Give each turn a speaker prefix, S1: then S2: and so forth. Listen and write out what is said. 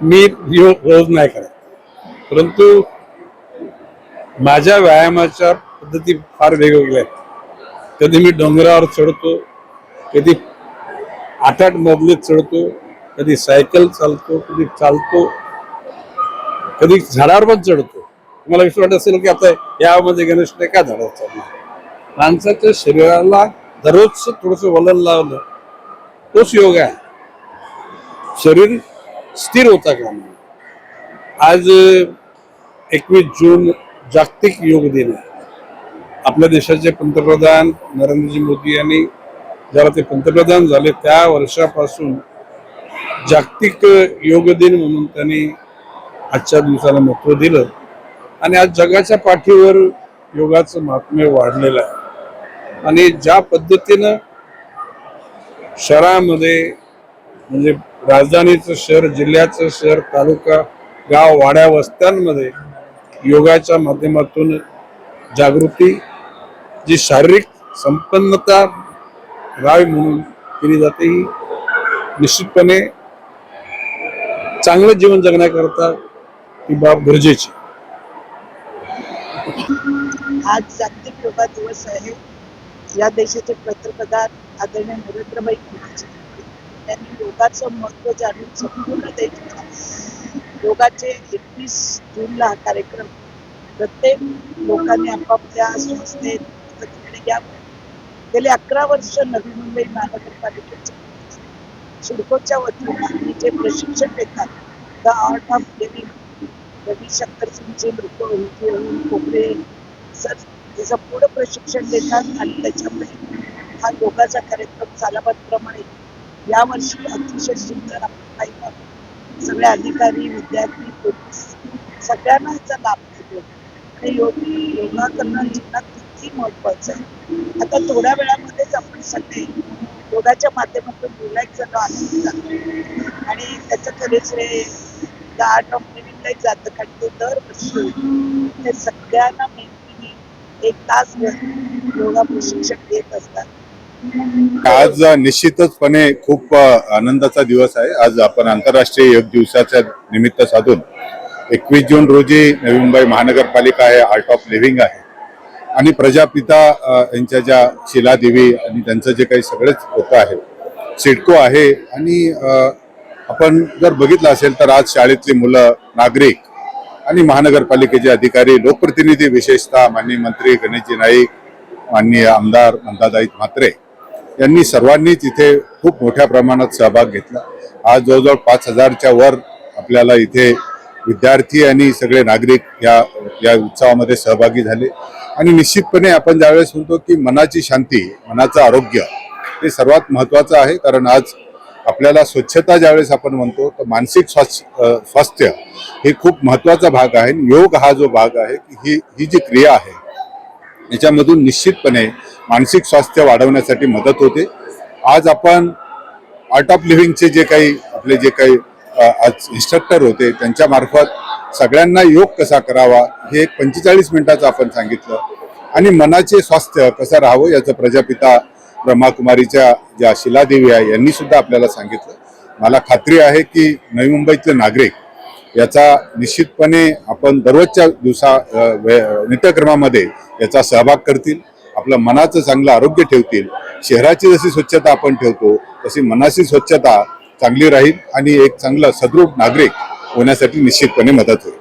S1: मी योग रोज नाही करत. परंतु माझ्या व्यायामाच्या पद्धती फार वेगवेगळ्या आहेत. कधी मी डोंगरावर चढतो कधी आठ आठ मजले चढतो कधी सायकल चालतो कधी चालतो कधी झाडावर पण चढतो. तुम्हाला विश्वास वाटत असेल की आता यामध्ये गणेश नाही का झाडावर चढणार माणसाच्या शरीराला दररोज थोडंसं वलन लावलं तोच योग आहे. शरीर स्थिर होता कामा आज एकवीस जून जागतिक योग दिन आहे. आपल्या देशाचे पंतप्रधान नरेंद्रजी मोदी यांनी ज्याला ते पंतप्रधान झाले त्या वर्षापासून जागतिक योग दिन म्हणून त्यांनी आजच्या दिवसाला महत्त्व दिलं. आणि आज जगाच्या पाठीवर योगाचं महात्म्य वाढलेलं आहे. आणि ज्या पद्धतीनं शहरामध्ये म्हणजे राजधानीचं शहर जिल्ह्याचं शहर तालुका गाव वाड्या वस्त्यांमध्ये योगाच्या माध्यमातून जागृती जी शारीरिक संपन्नता राहावी म्हणून केली जाते ही निश्चितपणे चांगलं जीवन जगण्याकरता ही बाब गरजेची
S2: आज जागतिक योगा दिवस आहे. या देशाचे पंतप्रधान आदरणीय नरेंद्रभाई मोदीजी त्यांनी योगाचं महत्त्व जाणून संपूर्ण देशाला योगाचे एकवीस जूनला हा कार्यक्रम. प्रत्येक लोकांनी आपापल्या संस्थेत घ्यावं गेले अकरा वर्ष नवी मुंबई महानगरपालिकेचे सिडकोच्या वतीने जे प्रशिक्षण देतात the art of living Ravishankar सिंगचे लोक कोपरे सर त्याचं पुढं प्रशिक्षण देतात आणि त्याच्यामुळे हा योगाचा कार्यक्रम सालाबादप्रमाणे यावर्षी अतिशय सुंदर आपण सगळे अधिकारी विद्यार्थी पोलीस सगळ्यांना याचा लाभ मिळतो. आणि योगी योगा करणं जीवनात किती महत्वाचं आहे. आता थोड्या वेळामध्येच आपण सगळे योगाच्या माध्यमातून रिलॅक्स झालो आनंदी झालो. आणि त्याचं खरेच श्रेय द आर्ट ऑफ लिव्हिंगलाही जातं कारण ते दरवर्षी ते सगळ्यांना मैत्रिणी एक तासभर योगा प्रशिक्षण देत असतात.
S3: आज निश्चितचपणे खूप आनंदाचा दिवस आहे. आज आपण आंतरराष्ट्रीय योग दिवसाच्या निमित्त साधून एकवीस जून रोजी नवी मुंबई महानगरपालिका आहे आर्ट ऑफ लिव्हिंग आहे. आणि प्रजापिता यांच्या ज्या शिलादेवी आणि त्यांचं जे काही सगळेच लोक आहे सिडको आहे. आणि आपण जर बघितलं असेल तर आज शाळेतली मुलं नागरिक आणि महानगरपालिकेचे अधिकारी लोकप्रतिनिधी विशेषतः माननीय मंत्री गणेशजी नाईक माननीय आमदार नंदादाईत म्हात्रे यांनी सर्वांनीच इथे खूप मोठ्या प्रमाणात सहभाग घेतला. आज जवळजवळ पाच हजारच्या वर आपल्याला इथे विद्यार्थी आणि सगळे नागरिक या या उत्सवामध्ये सहभागी झाले. आणि निश्चितपणे आपण ज्यावेळेस म्हणतो की मनाची शांती मनाचं आरोग्य हे सर्वात महत्वाचं आहे. कारण आज आपल्याला स्वच्छता ज्यावेळेस आपण म्हणतो तर मानसिक स्वास्थ्य स्वास्थ्य हे खूप महत्त्वाचा भाग आहे. योग हा जो भाग आहे की ही ही जी क्रिया आहे याच्यामधून निश्चितपणे मानसिक स्वास्थ्य वाढवण्यासाठी मदत होते. आज आपण आर्ट ऑफ लिव्हिंगचे जे काही आपले जे काही आज इन्स्ट्रक्टर होते त्यांच्यामार्फत सगळ्यांना योग कसा करावा हे एक पंचेचाळीस मिनिटाचं आपण सांगितलं. आणि मनाचे स्वास्थ्य कसं राहावं याचं प्रजापिता ब्रह्माकुमारीच्या ज्या शिलादेवी आहे यांनी सुद्धा आपल्याला सांगितलं. मला खात्री आहे की नवी मुंबईतले नागरिक याचा निश्चितपणे आपण दररोजच्या दिवसा नित्यक्रमामध्ये याचा सहभाग करतील आपलं मनाचं चांगलं आरोग्य ठेवतील शहराची जशी स्वच्छता आपण ठेवतो तशी मनाची स्वच्छता चांगली राहील आणि एक चांगला सदृढ नागरिक होण्यासाठी निश्चितपणे मदत होईल.